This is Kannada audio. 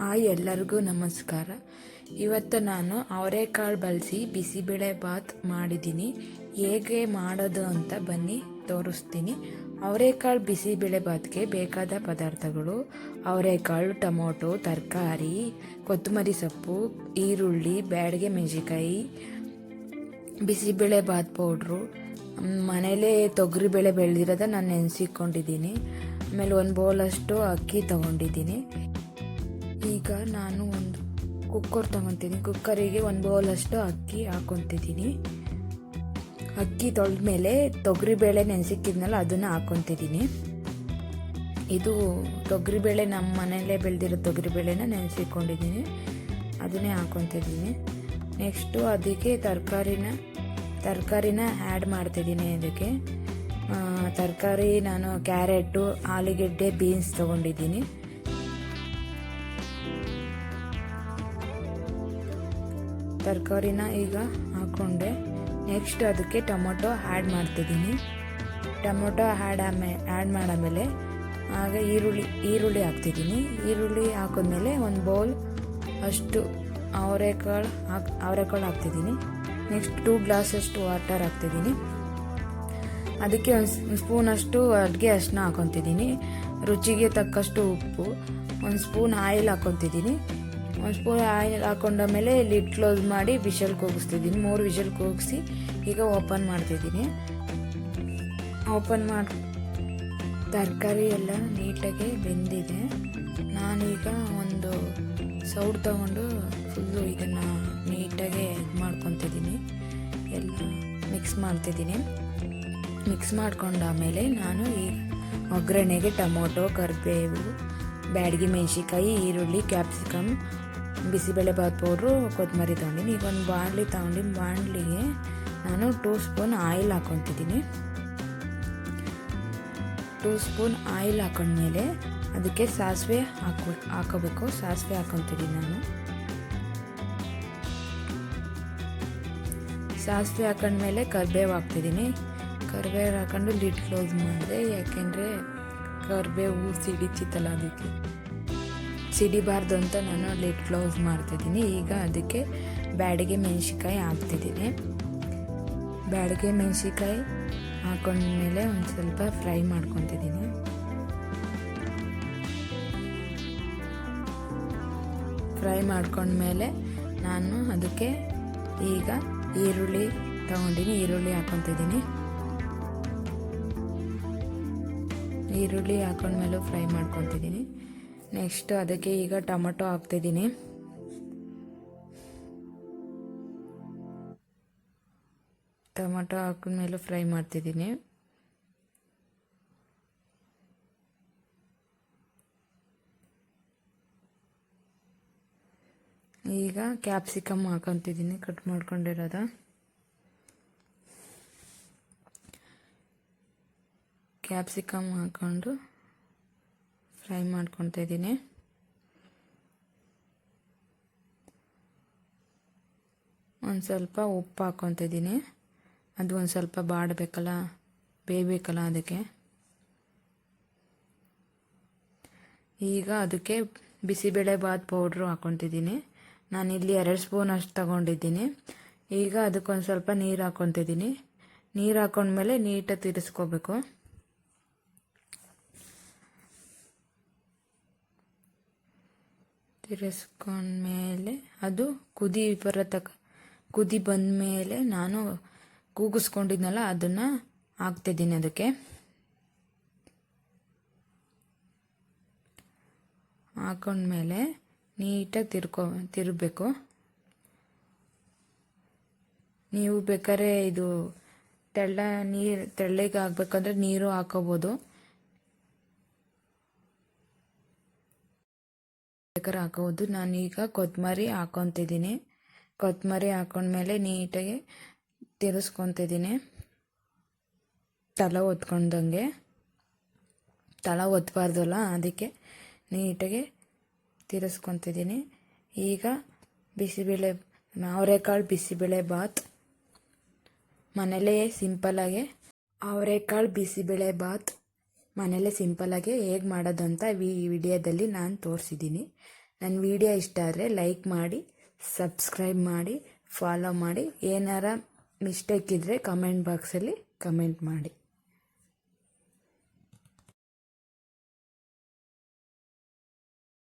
ಹಾಯ್ ಎಲ್ಲರಿಗೂ ನಮಸ್ಕಾರ. ಇವತ್ತು ನಾನು ಅವರೆಕಾಳು ಬಳಸಿ ಬಿಸಿಬೇಳೆ ಬಾತ್ ಮಾಡಿದ್ದೀನಿ. ಹೇಗೆ ಮಾಡೋದು ಅಂತ ಬನ್ನಿ, ತೋರಿಸ್ತೀನಿ. ಅವರೆಕಾಳು ಬಿಸಿಬೇಳೆ ಬಾತ್ಗೆ ಬೇಕಾದ ಪದಾರ್ಥಗಳು. ಅವರೆಕಾಳು ಟೊಮೊಟೊ, ತರಕಾರಿ, ಕೊತ್ತಂಬರಿ ಸೊಪ್ಪು, ಈರುಳ್ಳಿ, ಬ್ಯಾಡಗೆ ಮೆಣಸಿನ್ಕಾಯಿ ಬಿಸಿಬೇಳೆ ಬಾತ್ ಪೌಡ್ರು. ಮನೇಲೇ ತೊಗರಿಬೇಳೆ ಬೆಳೆದಿರೋದ ನಾನು ನೆನೆಸಿಕೊಂಡಿದ್ದೀನಿ. ಆಮೇಲೆ ಒಂದು ಬೌಲಷ್ಟು ಅಕ್ಕಿ ತೊಗೊಂಡಿದ್ದೀನಿ. ಈಗ ನಾನು ಒಂದು ಕುಕ್ಕರ್ ತೊಗೊತೀನಿ. ಕುಕ್ಕರಿಗೆ ಒಂದು ಬೌಲಷ್ಟು ಅಕ್ಕಿ ಹಾಕೊತಿದ್ದೀನಿ. ಅಕ್ಕಿ ತೊಳೆದ್ಮೇಲೆ ತೊಗರಿಬೇಳೆ ನೆನೆಸಿಕ್ಕಿದ್ನಲ್ಲ ಅದನ್ನು ಹಾಕೊತಿದ್ದೀನಿ. ಇದು ತೊಗರಿಬೇಳೆ ನಮ್ಮ ಮನೆಯಲ್ಲೇ ಬೆಳೆದಿರೋ ತೊಗರಿಬೇಳೆನ ನೆನೆಸಿಕೊಂಡಿದ್ದೀನಿ. ಅದನ್ನೇ ಹಾಕೊತಿದ್ದೀನಿ. ನೆಕ್ಸ್ಟು ಅದಕ್ಕೆ ತರಕಾರಿನ ತರಕಾರಿನ ಆ್ಯಡ್ ಮಾಡ್ತಿದ್ದೀನಿ ಅದಕ್ಕೆ ತರಕಾರಿ ನಾನು ಕ್ಯಾರೆಟು, ಆಲೂಗೆಡ್ಡೆ ಬೀನ್ಸ್ ತೊಗೊಂಡಿದ್ದೀನಿ. ತರಕಾರಿನ ಈಗ ಹಾಕ್ಕೊಂಡೆ. ನೆಕ್ಸ್ಟ್ ಅದಕ್ಕೆ ಟೊಮೊಟೊ ಆ್ಯಡ್ ಮಾಡ್ತಿದ್ದೀನಿ. ಟೊಮೊಟೊ ಆ್ಯಡ್ ಆಮೇ ಆ್ಯಡ್ ಮಾಡಾಮೇಲೆ ಆಗ ಈರುಳ್ಳಿ ಈರುಳ್ಳಿ ಹಾಕ್ತಿದ್ದೀನಿ. ಈರುಳ್ಳಿ ಹಾಕಿದ್ಮೇಲೆ ಒಂದು ಬೌಲ್ ಅಷ್ಟು ಅವರೆಕಾಳು ಹಾಕ್, ಅವರೆಕಾಳು ಹಾಕ್ತಿದ್ದೀನಿ. ನೆಕ್ಸ್ಟ್ ಟೂ ಗ್ಲಾಸಷ್ಟು ವಾಟರ್ ಹಾಕ್ತಿದ್ದೀನಿ. ಅದಕ್ಕೆ ಒಂದು ಸ್ಪೂನಷ್ಟು ಅಡುಗೆ ಅಷ್ಟನ್ನ ಹಾಕೊತಿದ್ದೀನಿ. ರುಚಿಗೆ ತಕ್ಕಷ್ಟು ಉಪ್ಪು, ಒಂದು ಸ್ಪೂನ್ ಆಯಿಲ್ ಹಾಕೊತಿದ್ದೀನಿ. ಸ್ಪೂನ್ ಆಯಿಲ್ ಹಾಕೊಂಡ ಮೇಲೆ ಲಿಡ್ ಕ್ಲೋಸ್ ಮಾಡಿ ವಿಷಲ್ ಕೂಗಿಸ್ತಿದ್ದೀನಿ. ಮೂರು ವಿಷಲ್ ಕೂಗಿಸಿ ಈಗ ಓಪನ್ ಮಾಡ್ತಿದ್ದೀನಿ. ಓಪನ್ ಮಾಡಿ ತರಕಾರಿ ಎಲ್ಲ ನೀಟಾಗಿ ಬೆಂದಿದೆ. ನಾನೀಗ ಒಂದು ಸೌಡ್ ತಗೊಂಡು ಫುಲ್ಲು ಇದನ್ನು ನೀಟಾಗಿ ಮಾಡ್ಕೊತಿದ್ದೀನಿ. ಎಲ್ಲ ಮಿಕ್ಸ್ ಮಾಡ್ತಿದ್ದೀನಿ. ಮಿಕ್ಸ್ ಮಾಡ್ಕೊಂಡಾಮೇಲೆ ನಾನು ಈ ಒಗ್ಗರಣೆಗೆ ಟೊಮೊಟೊ, ಕರಿಬೇವು, ಬ್ಯಾಡಗಿ ಮೆಣಸಿನ್ಕಾಯಿ, ಈರುಳ್ಳಿ ಕ್ಯಾಪ್ಸಿಕಮ್ ಬಿಸಿಬೇಳೆ ಬಾತ್ ಪೌಡ್ರು, ಕೊತ್ತಂಬರಿ ತೊಗೊಂಡಿನಿ. ಈಗ ಒಂದು ಬಾಣಲಿ ತೊಗೊಂಡಿನಿ, ಬಾಣಲಿಗೆ ನಾನು ಟೂ ಸ್ಪೂನ್ ಆಯಿಲ್ ಹಾಕೊತಿದ್ದೀನಿ. ಟೂ ಸ್ಪೂನ್ ಆಯಿಲ್ ಹಾಕೊಂಡ್ಮೇಲೆ ಅದಕ್ಕೆ ಸಾಸಿವೆ ಹಾಕೋ, ಹಾಕೋಬೇಕು. ಸಾಸಿವೆ ಹಾಕೊತಿದ್ದೀನಿ ನಾನು. ಸಾಸಿವೆ ಹಾಕೊಂಡ್ಮೇಲೆ ಕರ್ಬೇವು ಹಾಕ್ತಿದ್ದೀನಿ. ಕರ್ಬೇವು ಹಾಕೊಂಡು ಲಿಡ್ ಕ್ಲೋಸ್ ಮಾಡಿದೆ ಯಾಕೆಂದರೆ ಕರ್ಬೇವು ಸಿಡಿಚಿತ್ತಲ್ಲ ಅದಕ್ಕೆ ಸಿಡಿಬಾರ್ದು ಅಂತ ನಾನು ಲಿಟ್ ಕ್ಲೋಸ್ ಮಾಡ್ತಿದ್ದೀನಿ. ಈಗ ಅದಕ್ಕೆ ಬ್ಯಾಡಿಗೆ ಮೆಣಸಿನ್ಕಾಯಿ ಹಾಕ್ತಿದ್ದೀನಿ. ಬ್ಯಾಡಿಗೆ ಮೆಣಸಿನ್ಕಾಯಿ ಹಾಕೊಂಡ್ಮೇಲೆ ಒಂದು ಸ್ವಲ್ಪ ಫ್ರೈ ಮಾಡ್ಕೊತಿದ್ದೀನಿ. ಫ್ರೈ ಮಾಡ್ಕೊಂಡ್ಮೇಲೆ ನಾನು ಅದಕ್ಕೆ ಈಗ ಈರುಳ್ಳಿ ತಗೊಂಡಿನಿ. ಈರುಳ್ಳಿ ಹಾಕೊತಿದ್ದೀನಿ. ಈರುಳ್ಳಿ ಹಾಕೊಂಡ್ಮೇಲೂ ಫ್ರೈ ಮಾಡ್ಕೊತಿದ್ದೀನಿ. ನೆಕ್ಸ್ಟ್ ಅದಕ್ಕೆ ಈಗ ಟೊಮೊಟೊ ಹಾಕ್ತಿದ್ದೀನಿ. ಟೊಮೊಟೊ ಹಾಕಿದ್ಮೇಲೆ ಫ್ರೈ ಮಾಡ್ತಿದ್ದೀನಿ. ಈಗ ಕ್ಯಾಪ್ಸಿಕಮ್ ಹಾಕೊತಿದ್ದೀನಿ, ಕಟ್ ಮಾಡ್ಕೊಂಡಿರೋದ. ಕ್ಯಾಪ್ಸಿಕಮ್ ಹಾಕ್ಕೊಂಡು ಫ್ರೈ ಮಾಡ್ಕೊತಾ ಇದ್ದೀನಿ. ಒಂದು ಸ್ವಲ್ಪ ಉಪ್ಪು ಹಾಕೊತಿದ್ದೀನಿ ಅದು ಒಂದು ಸ್ವಲ್ಪ ಬಾಡಬೇಕಲ್ಲ, ಬೇಯಬೇಕಲ್ಲ ಅದಕ್ಕೆ. ಈಗ ಅದಕ್ಕೆ ಬಿಸಿಬೇಳೆಬಾತ್ ಪೌಡ್ರು ನಾನು ಇಲ್ಲಿ ಎರಡು ಸ್ಪೂನ್ ಅಷ್ಟು ತಗೊಂಡಿದ್ದೀನಿ. ಈಗ ಅದಕ್ಕೊಂದು ಸ್ವಲ್ಪ ನೀರು ಹಾಕೊತಿದ್ದೀನಿ ನೀರು ಹಾಕೊಂಡ್ಮೇಲೆ ನೀಟಾಗಿ ತಿರ್ಸ್ಕೋಬೇಕು. ತಿರ್ಸ್ಕೊಂಡ್ಮೇಲೆ ಅದು ಕುದಿ ಬರೋ ತಕ ಕುದಿ ಬಂದಮೇಲೆ ನಾನು ಕೂಗಿಸ್ಕೊಂಡಿದ್ನಲ್ಲ, ಅದನ್ನು ಹಾಕ್ತಿದ್ದೀನಿ ಅದಕ್ಕೆ. ಹಾಕೊಂಡ್ಮೇಲೆ ನೀಟಾಗಿ ತಿರ್ಕೊ, ತಿರುಗಬೇಕು. ನೀವು ಬೇಕಾದ್ರೆ ಇದು ತೆಳ್ಳ ನೀರು ತೆಳ್ಳಗೆ ಹಾಕ್ಬೇಕಂದ್ರೆ ನೀರು ಹಾಕೋಬೋದು. ಬೇಕಾದ್ರೆ ಹಾಕೋಬೋದು ನಾನೀಗ ಕೊತ್ತಂಬರಿ ಹಾಕೊತಿದ್ದೀನಿ. ಕೊತ್ತಂಬರಿ ಹಾಕೊಂಡ್ಮೇಲೆ ನೀಟಾಗಿ ತಿರುಸ್ಕೊತಿದ್ದೀನಿ. ತಲೆ ಒತ್ಕೊಂಡಂಗೆ. ತಲೆ ಒತ್ತಬಾರ್ದಲ್ಲ ಅದಕ್ಕೆ ನೀಟಾಗಿ ತಿರುಸ್ಕೊತಿದ್ದೀನಿ. ಈಗ ಬಿಸಿಬೇಳೆ, ಅವರೆಕಾಳು ಬಿಸಿಬೇಳೆ ಬಾತ್. ಮನೇಲೇ ಸಿಂಪಲ್ಲಾಗೆ ಅವರೆಕಾಳು ಬಿಸಿಬೇಳೆ ಬಾತ್. ಮನೇಲೇ ಸಿಂಪಲ್ಲಾಗಿ ಹೇಗೆ ಮಾಡೋದು ಅಂತ ಈ ವಿಡಿಯೋದಲ್ಲಿ ನಾನು ತೋರಿಸಿದ್ದೀನಿ. ನನ್ನ ವಿಡಿಯೋ ಇಷ್ಟ ಆದರೆ ಲೈಕ್ ಮಾಡಿ ಸಬ್ಸ್ಕ್ರೈಬ್ ಮಾಡಿ ಫಾಲೋ ಮಾಡಿ. ಏನಾರ ಮಿಸ್ಟೇಕ್ ಇದ್ದರೆ ಕಮೆಂಟ್ ಬಾಕ್ಸಲ್ಲಿ ಕಮೆಂಟ್ ಮಾಡಿ.